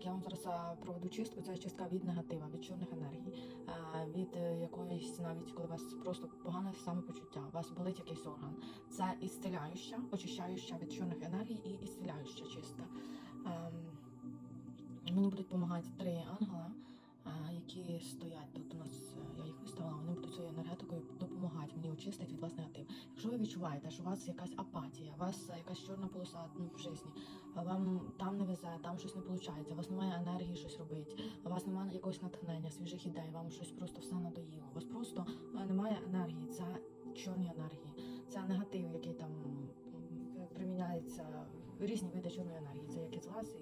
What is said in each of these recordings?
Так, я вам зараз проведу чистку. Це чистка від негатива, від чорних енергій, від е, якоїсь навіть коли у вас просто погане самопочуття, у вас болить якийсь орган. Це ісцеляюча, очищаюча від чорних енергій і ісцеляюча чистка. Ем, Мені будуть допомагати три ангела, які стоять тут. У нас е, я їх виставила. Вони будуть цією енергетикою допомагати мені очистити від вас негатив. Якщо ви відчуваєте, що у вас якась апатія, у вас е, якась чорна полоса ну, в житті, вам там не везе, там щось не виходить, у вас немає енергії щось робити, у вас немає якогось натхнення, свіжих ідей, вам щось просто все надоїло. У вас просто е, немає енергії. Це чорні енергії, це негатив, який там приміняється різні види чорної енергії. Це як і злаз,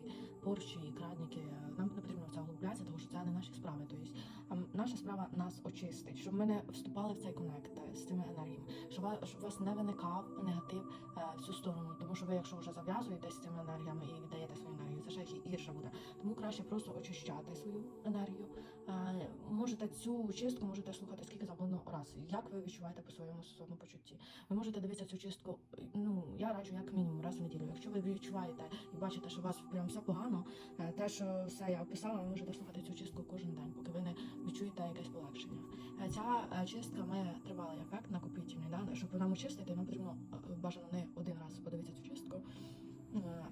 і і крадники. Нам не потрібно в це углублятися, тому що це не наші справи. Тобто наша справа нас очистить, щоб ми не вступали в цей коннект е, з цими енергіями, щоб, у вас не виникав негатив е, в цю сторону. Тому що ви, якщо вже зав'язуєтесь з цими енергіями і віддаєте свою енергію, це ще гі- гірше буде. Тому краще просто очищати свою енергію. Е, можете цю чистку можете слухати скільки завгодно раз. Як ви відчуваєте по своєму самопочутті? Ви можете дивитися цю чистку. Ну я раджу як мінімум раз в неділю. Якщо ви відчуваєте і бачите, що у вас прям все погано, е, те, що все я описала, ви можете слухати цю чистку кожен день, поки ви не відчуєте якесь полегшення. Е, Ця е, чистка має тривалий ефект накопітельний, да? щоб нам очистити, нам потрібно бажано не один раз подивитися цю чистку.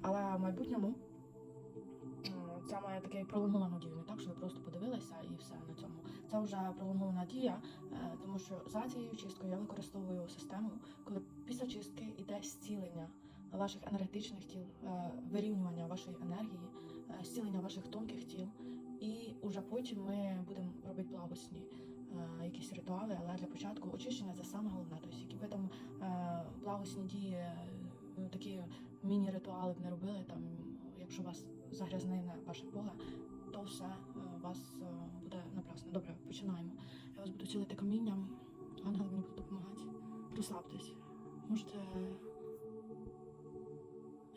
Але в майбутньому це має такий пролонговану дію, не так, що ви просто подивилися і все на цьому. Це вже пролонгована дія, тому що за цією чисткою я використовую систему, коли після чистки йде зцілення ваших енергетичних тіл, е, вирівнювання вашої енергії, е, зцілення ваших тонких тіл. І вже потім ми будемо робити благосні е, якісь ритуали, але для початку очищення це саме головне. Тобто, які ви там благосні дії, е, такі міні-ритуали б не робили, там, якщо вас загрязнене ваше поле, то все у вас буде напрасно. Добре, починаємо. Я вас буду цілити камінням, ангел мені буде допомагати. Розслабтесь. Можете,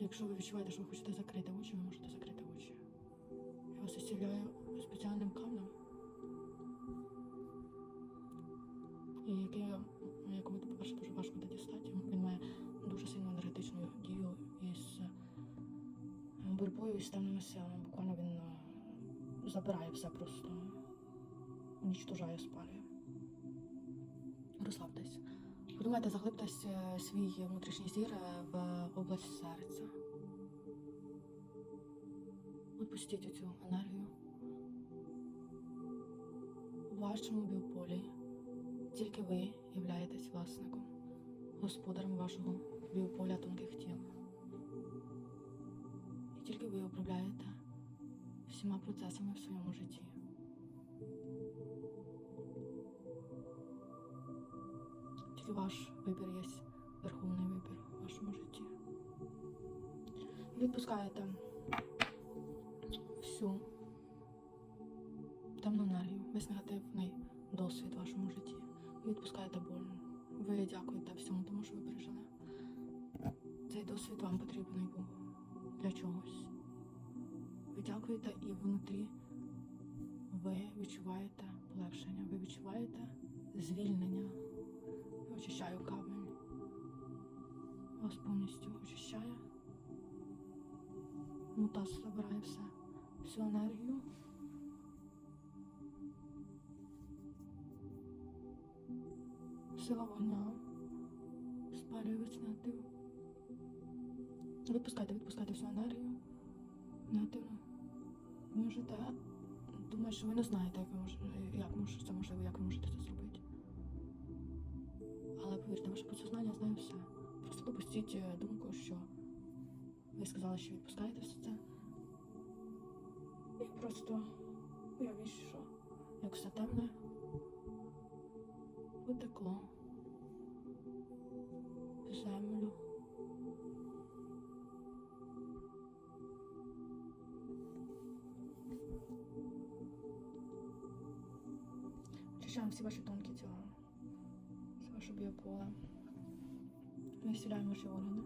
якщо ви відчуваєте, що ви хочете закрити очі, ви можете закрити очі. Я вас ісціляю спеціальним камнем, який, якому, по-перше, дуже важко буде дістати. Він має дуже сильну енергетичну дію із е, боротьбою із темними силами. Буквально він е, забирає все просто, унічтожає, спалює. Розслабтесь. Подумайте, заглибтесь е, свій внутрішній зір е, в область серця. Відпустіть цю енергію. У вашому біополі тільки ви являєтесь власником, господарем вашого біополя тонких тіл. І тільки ви управляєте всіма процесами в своєму житті. Ваш вибір є верховний вибір в вашому житті. Відпускаєте всю темну енергію, весь негативний досвід в вашому житті. Відпускаєте боль. Ви дякуєте всьому тому, що ви пережили. Цей досвід вам потрібний був для чогось. Ви дякуєте і внутрі ви відчуваєте полегшення, ви відчуваєте звільнення. Очищаю камінь. Вас повністю очищає. Мутас забирає все, всю енергію. Сила вогня спалює весь негатив. Відпускайте, відпускайте всю енергію. Негативну. Ви можете думати, що ви не знаєте, як можете, як може, це можливо, як ви можете це зробити. Повірте, ваше підсознання знає все. Просто допустіть е, думку, що ви сказали, що відпускаєте все це. І просто уявіть, що як все темне потекло в землю. Очищаємо всі ваші тонкі тіла, все ваше біополе. Ми зціляємо ваші органи.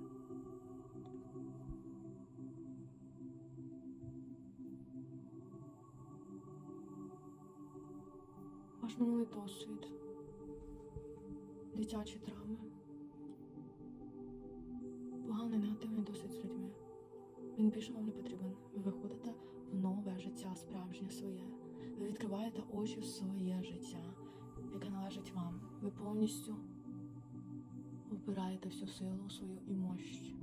Ваш минулий досвід, дитячі травми, поганий негативний досвід з людьми. Він більше вам не потрібен. Ви виходите в нове життя, справжнє своє. Ви відкриваєте очі в своє життя, яке належить вам. Ви повністю вбираєте всю силу свою і мощь.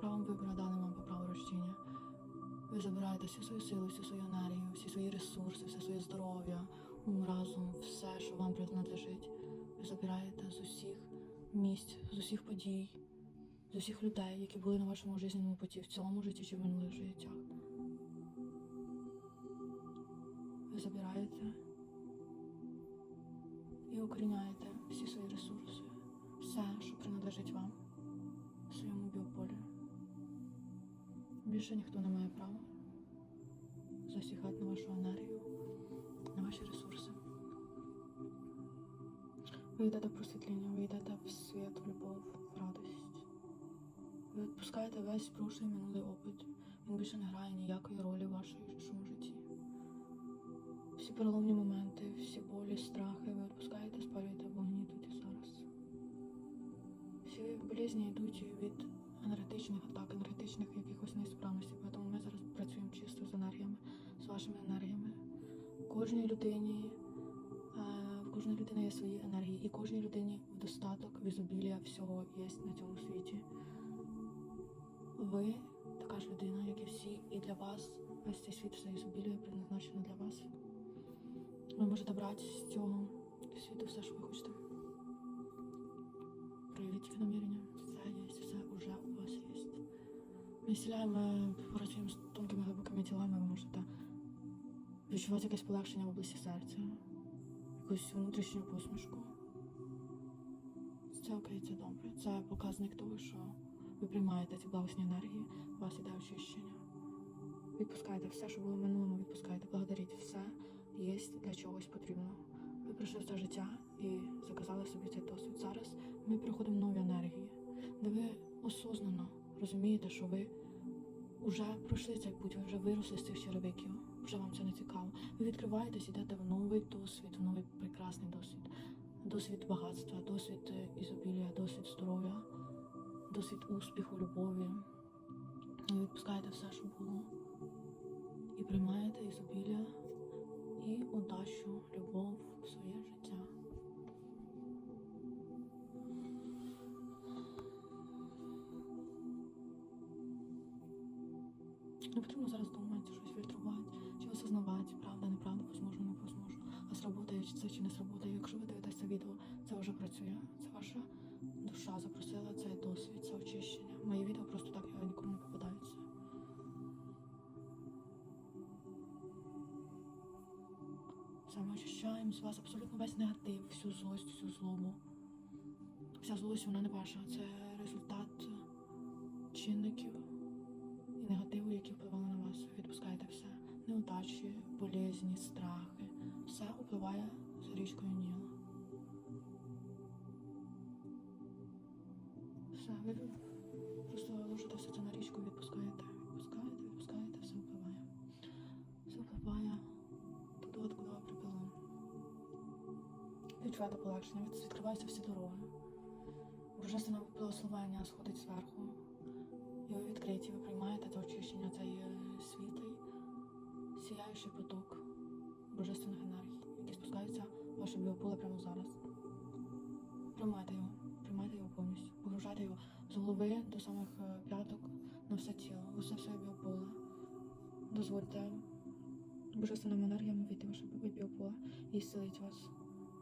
Правом вибору дане вам по праву рождення. Ви забираєте всю свою силу, всю свою енергію, всі свої ресурси, все своє здоров'я, ум, разум, все, що вам принадлежить. Ви забираєте з усіх місць, з усіх подій, з усіх людей, які були на вашому життєвому путі в цьому житті чи в минулих життях. Ви забираєте і укоріняєте всі свої ресурси, все, що принадлежить вам, своєму біополі. Більше ніхто не має права засігати на вашу енергію, на ваші ресурси. Ви йдете в просвітління, ви йдете в світ, в любов, в радість. Ви відпускаєте весь прошлий минулий опит. Він більше не грає ніякої ролі в вашому житті. Переломні моменти, всі болі, страхи ви відпускаєте, спалюєте в вогні тут і зараз. Всі болезні йдуть від енергетичних атак, енергетичних якихось неісправностей. Тому ми зараз працюємо чисто з енергіями, з вашими енергіями. Кожній людині, е, в кожній людини є свої енергії, і кожній людині в достаток, в ізобілія всього є на цьому світі. Ви така ж людина, як і всі, і для вас весь цей світ, все ізобілія предназначено для вас. Ви можете брати з цього світу все, що ви хочете. Проявіть намірення. Все є, все вже у вас є. Ми зціляємо, працюємо з тонкими глибокими тілами, ви можете відчувати якесь полегшення в області серця, якусь внутрішню посмішку. Це окей, це добре. Це показник того, що ви приймаєте ці благосні енергії, у вас іде очищення. Відпускайте все, що було в минулому, відпускайте, благодаріть все є для чогось потрібно. Ви пройшли це життя і заказали собі цей досвід. Зараз ми приходимо нові енергії, де ви осознано розумієте, що ви вже пройшли цей путь, ви вже виросли з цих черевиків, вже вам це не цікаво. Ви відкриваєтесь, йдете в новий досвід, в новий прекрасний досвід, досвід багатства, досвід е, ізобілія, досвід здоров'я, досвід успіху, любові. Ви відпускаєте все, що було, і приймаєте ізобілія і удачу, любов своє життя. Не потрібно зараз думати, щось фільтрувати, чи осознавати, правда, неправда, возможно, не возможно. А сработає це чи не сработає. Якщо ви дивитесь це відео, це вже працює. Це ваша душа запросила цей досвід, це очищення. Мої відео просто так його нікому не попадаються. Ми очищаємо з вас абсолютно весь негатив, всю злость, всю злобу. Вся злость, вона не ваша. Це результат чинників і негативу, які впливали на вас. Відпускаєте все. Неудачі, болезні, страхи. Все впливає з річкою Ніла. Все, ви Відчуваєте полегшення, відкриваються всі дороги. Божественне благословення сходить зверху. І ви відкриті, ви приймаєте це очищення, цей е, світлий, сіяючий поток божественних енергій, які спускаються в ваше біополе прямо зараз. Приймайте його, приймайте його повністю, погружайте його з голови до самих е, п'яток на все тіло, усе своє біополе. Дозвольте божественним енергіям війти в ваше біополе і зцілить вас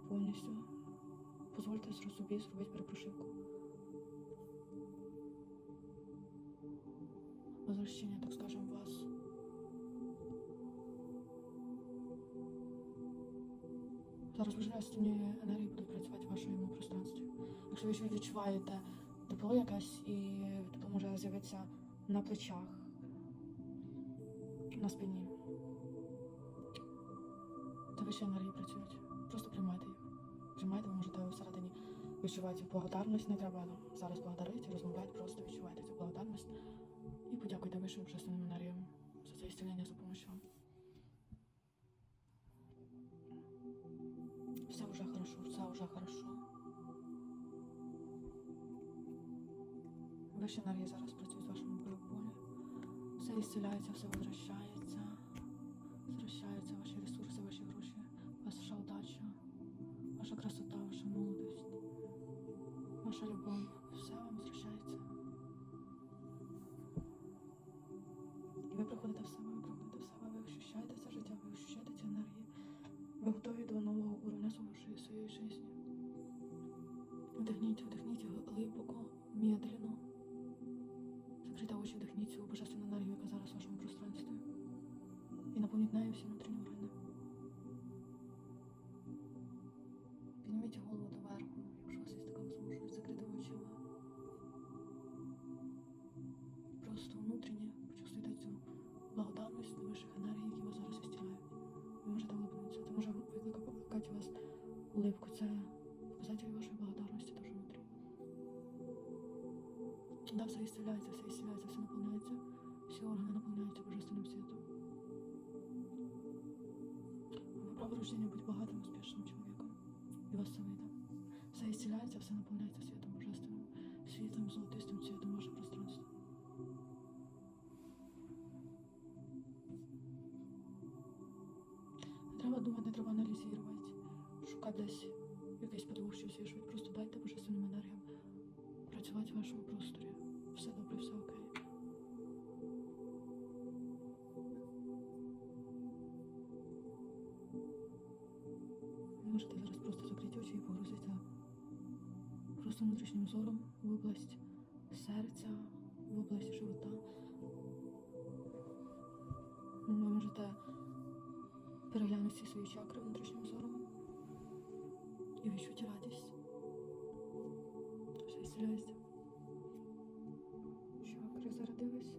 повністю. Дозвольте собі зробити перепрошивку. Возвращення, так скажем, вас. Зараз божественні енергії будуть працювати в вашому пространстві. Якщо ви ще відчуваєте тепло якесь і тепло може з'явитися на плечах, на спині, то вищі енергії працюють. Просто приймайте їх. Приймайте, ви можете всередині відчувати благодарність, не треба зараз благодарити, розмовляти, просто відчувайте цю благодарність. І подякуйте вищим божественним енергіям за це ісцілення, за допомогу вам. Все вже хорошо, все вже хорошо. Вищі енергії зараз працюють в вашому полі. Все ісціляється, все возвращається. Возвращаються ваші ресурси, ваші гроші, ваша удача, ваша красота, ваша молодость, ваша любов. Все вам возвращається. І ви приходите в себе, ви приходите в себе, ви ощущаєте це життя, ви ощущаєте ці енергії. Ви готові до нового уровня свого своєї житті. Вдихніть, вдихніть глибоко, медленно. Підніміть голову доверху, якщо у вас є така можливість, закрити очі. Просто внутрішнє почувствуйте цю благодарність до вищих енергій, які вас зараз ісціляють. Ви можете улыбнутися. Це може викликати у вас улыбку. Це показатель вашої благодарності дуже внутрі. Да, все исцеляется, все исцеляется, все наполняется, все органы наполняются божественным светом. Вы право рождения быть богатым, успешным Все наполняется светом божественным, светом, золотистым цветом ваше пространство. Не треба думати, не треба аналізувати, шукати десь якийсь подвох, щось. Просто дайте божественним енергіям працювати в вашому просторі. Все добре, все окей. Можете зараз просто закрити очі і погрузитися просто внутрішнім зором в область серця, в область живота. Ви можете переглянути всі свої чакри внутрішнім зором і відчути радість. Все ісцеляється. Чакри зарядились.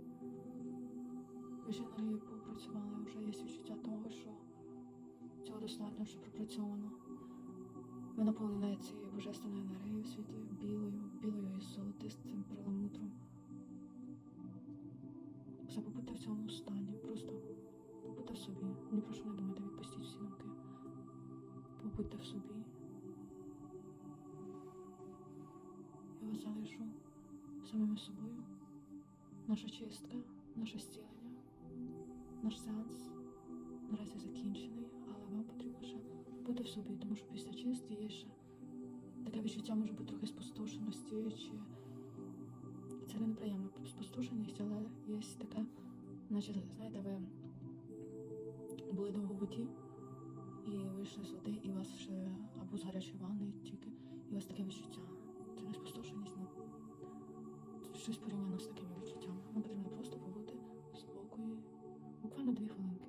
Ваші енергії попрацювали, вже є відчуття того, що цього достатньо, що пропрацьовано. Ви наповнені цією божественною енергією світлою, білою, білою із золотистим перламутром. Побудьте в цьому стані. Просто побудьте в собі. Ні про що не думайте, відпустіть всі думки. Побудьте в собі. Я вас залишу самими собою. Наша чистка, наше зцілення, наш сеанс бути в собі, тому що після чистки є ще таке відчуття може бути трохи спустошеності, чи це не неприємна спустошеність, але є таке, наче, знаєте, ви були довго в воді і вийшли з води, і у вас ще або з гарячої ванни тільки, і у вас таке відчуття. Це не спустошеність, ну щось порівняно з такими відчуттями. Вам потрібно просто побути в спокої, буквально дві хвилини.